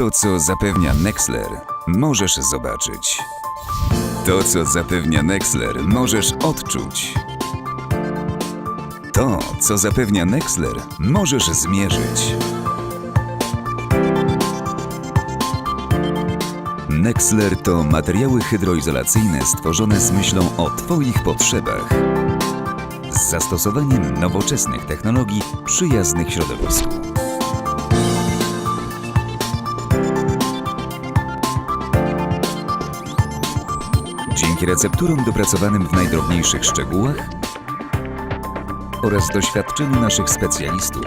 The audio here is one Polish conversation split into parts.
To, co zapewnia Nexler, możesz zobaczyć. To, co zapewnia Nexler, możesz odczuć. To, co zapewnia Nexler, możesz zmierzyć. Nexler to materiały hydroizolacyjne stworzone z myślą o Twoich potrzebach. Z zastosowaniem nowoczesnych technologii przyjaznych środowisku. Dzięki recepturom dopracowanym w najdrobniejszych szczegółach oraz doświadczeniu naszych specjalistów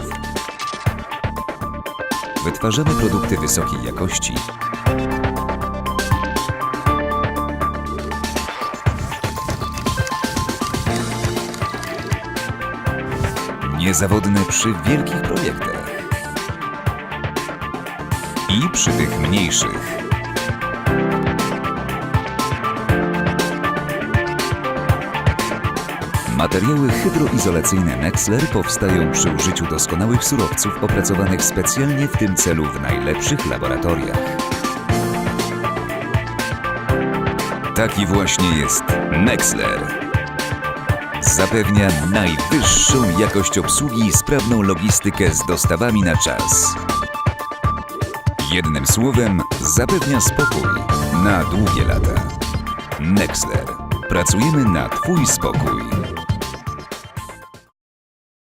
wytwarzamy produkty wysokiej jakości niezawodne przy wielkich projektach i przy tych mniejszych. Materiały hydroizolacyjne Nexler powstają przy użyciu doskonałych surowców opracowanych specjalnie w tym celu w najlepszych laboratoriach. Taki właśnie jest Nexler. Zapewnia najwyższą jakość obsługi i sprawną logistykę z dostawami na czas. Jednym słowem, zapewnia spokój na długie lata. Nexler. Pracujemy na Twój spokój.